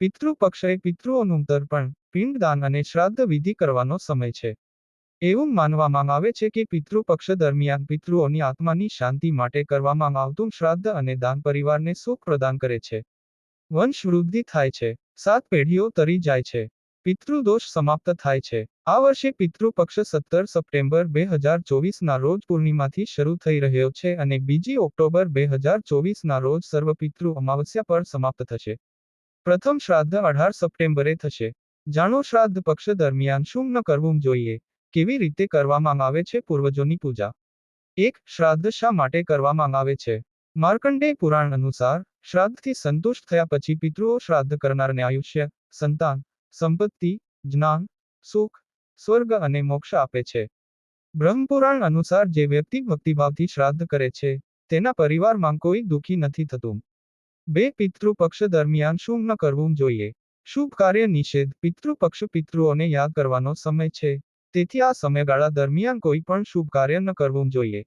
પિતૃપક્ષ એ પિતૃઓનું તર્પણ પિંડદાન અને શ્રાદ્ધ વિધિ કરવાનો સમય છે. એવું માનવામાં આવે છે કે પિતૃપક્ષ દરમિયાન પિતૃઓની આત્માની શાંતિ માટે કરવામાં આવતું શ્રાદ્ધ અને દાન પરિવારને સુખ પ્રદાન કરે છે. વંશ વૃદ્ધિ થાય છે. સાત પેઢીઓ તરી જાય છે. પિતૃદોષ સમાપ્ત થાય છે. આ વર્ષે પિતૃપક્ષ સત્તર સપ્ટેમ્બર બે હજાર ચોવીસના રોજ પૂર્ણિમાથી શરૂ થઈ રહ્યો છે અને બીજી ઓક્ટોબર બે હજાર ચોવીસના રોજ સર્વ પિતૃ અમાવસ્યા પર સમાપ્ત થશે. પ્રથમ શ્રાદ્ધ અઢાર સપ્ટેમ્બરે થશે. જાણો શ્રાદ્ધ પક્ષ દરમિયાન શું ન કરવું જોઈએ? કેવી રીતે કરવામાં આવે છે પૂર્વજોની પૂજા? એક, શ્રાદ્ધ શા માટે કરવામાં આવે છે? માર્કંડેય પુરાણ અનુસાર, શ્રાદ્ધથી સંતુષ્ટ થયા પછી પિતૃઓ શ્રાદ્ધ કરનારને આયુષ્ય, સંતાન, સંપત્તિ, જ્ઞાન, સુખ, સ્વર્ગ અને મોક્ષ આપે છે. બ્રહ્મપુરાણ અનુસાર જે વ્યક્તિ ભક્તિભાવથી શ્રાદ્ધ કરે છે, તેના પરિવારમાં કોઈ દુઃખી નથી થતું. બે પિતૃપક્ષ દરમિયાન શું ન કરવું જોઈએ. શુભ કાર્ય નિષેધ પિતૃપક્ષ પિતૃઓને યાદ કરવાનો સમય છે. તેથી આ સમયગાળા દરમિયાન કોઈ પણ શુભ કાર્ય ન કરવું જોઈએ.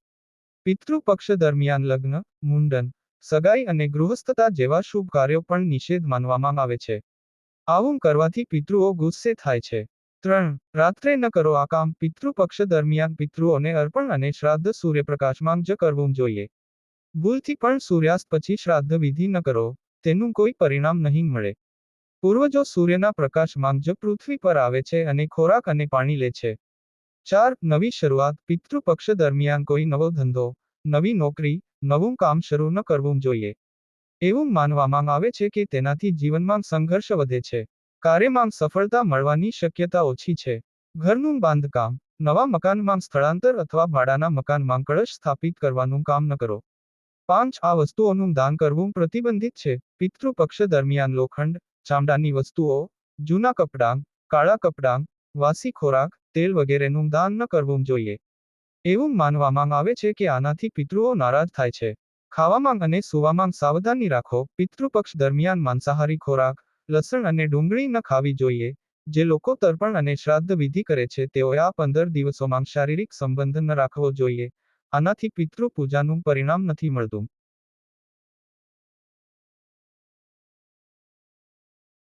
પિતૃપક્ષ દરમિયાન લગ્ન, મુંડન, સગાઈ અને ગૃહસ્થતા જેવા શુભ કાર્યો પણ નિષેધ માનવામાં આવે છે. આવું કરવાથી પિતૃઓ ગુસ્સે થાય છે. ત્રણ, રાત્રે ન કરો આ કામ પિતૃપક્ષ દરમિયાન પિતૃઓને અર્પણ અને શ્રાદ્ધ સૂર્યપ્રકાશમાં જ કરવું જોઈએ. ભૂલથી પણ સૂર્યાસ્ત પછી શ્રાદ્ધ વિધિ ન કરો, તેનું કોઈ પરિણામ નહીં મળે. પૂર્વજો સૂર્યના પ્રકાશમાં જ પૃથ્વી પર આવે છે અને ખોરાક અને પાણી લે છે. ચાર, નવી શરૂઆત પિતૃપક્ષ દરમિયાન કોઈ નવો ધંધો, નવી નોકરી, નવું કામ શરૂ ન કરવું જોઈએ. એવું માનવામાં આવે છે કે તેનાથી જીવનમાં સંઘર્ષ વધે છે. કાર્યમાં સફળતા મળવાની શક્યતા ઓછી છે. ઘરનું બાંધકામ, નવા મકાનમાં સ્થળાંતર અથવા ભાડાના મકાનમાં કળશ સ્થાપિત કરવાનું કામ ન કરો. પાંચ આ વસ્તુઓનું દાન કરવું પ્રતિબંધિત છે. પિતૃપક્ષ દરમિયાન લોખંડ, ચામડાની વસ્તુઓ, જૂના કપડાં, કાળા કપડાં, વાસી ખોરાક, તેલ વગેરેનું દાન ન કરવું જોઈએ. એવું માનવામાં આવે છે કે આનાથી પિતૃઓ નારાજ થાય છે. ખાવામાં અને સુવામાં સાવધાની રાખો. પિતૃપક્ષ દરમિયાન માંસાહારી ખોરાક, લસણ અને ડુંગળી ન ખાવી જોઈએ. જે લોકો તર્પણ અને શ્રાદ્ધ વિધિ કરે છે, તેઓએ આ પંદર દિવસોમાં શારીરિક સંબંધ ન રાખવો જોઈએ. આનાથી પિતૃ પૂજાનું પરિણામ નથી મળતું.